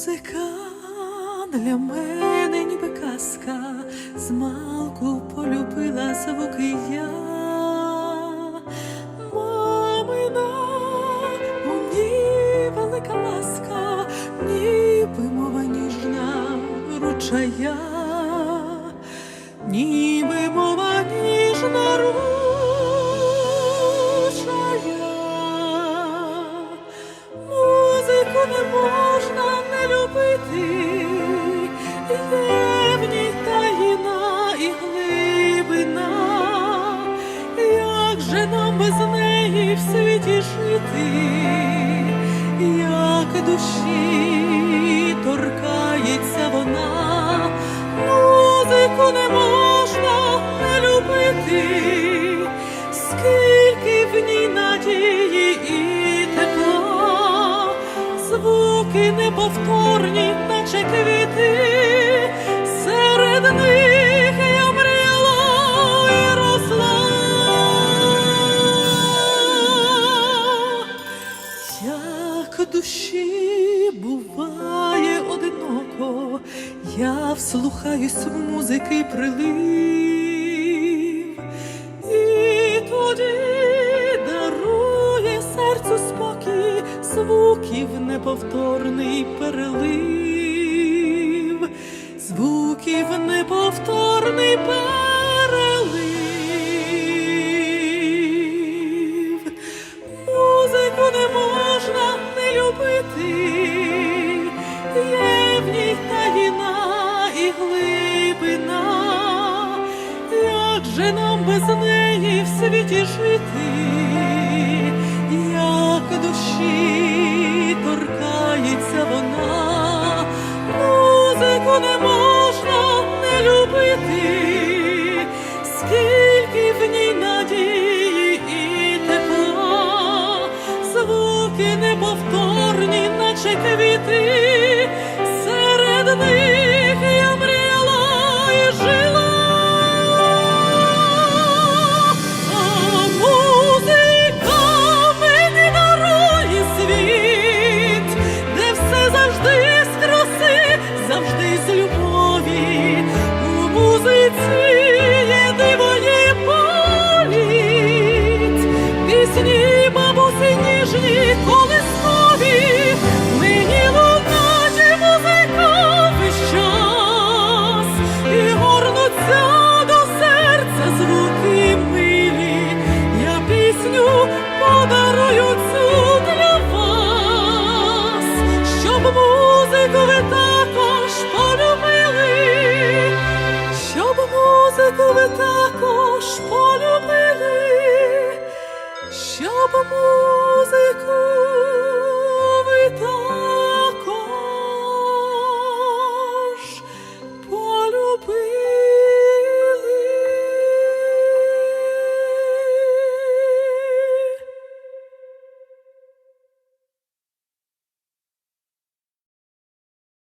Музика для мене ніби казка, змалку полюбила звуки я. Мамина, у ній велика ласка, ніби мова ніжна ручая, ніби мова ніжна ручая. Як же нам без неї в світі жити, як душі торкається вона, музику не можна не любити, скільки в ній надії і тепла, звуки неповторні, наче квіти, серед них вслухаюсь в музики прилив, і тоді дарує серцю спокій, звуків неповторний перелив, звуків неповторний перелив. Музику не можна не любити, як же нам без неї в світі жити, як душі торкається вона, музику не можна не любити, скільки в ній надії і тепла, звуки неповторні, наче квіти, щоб музику.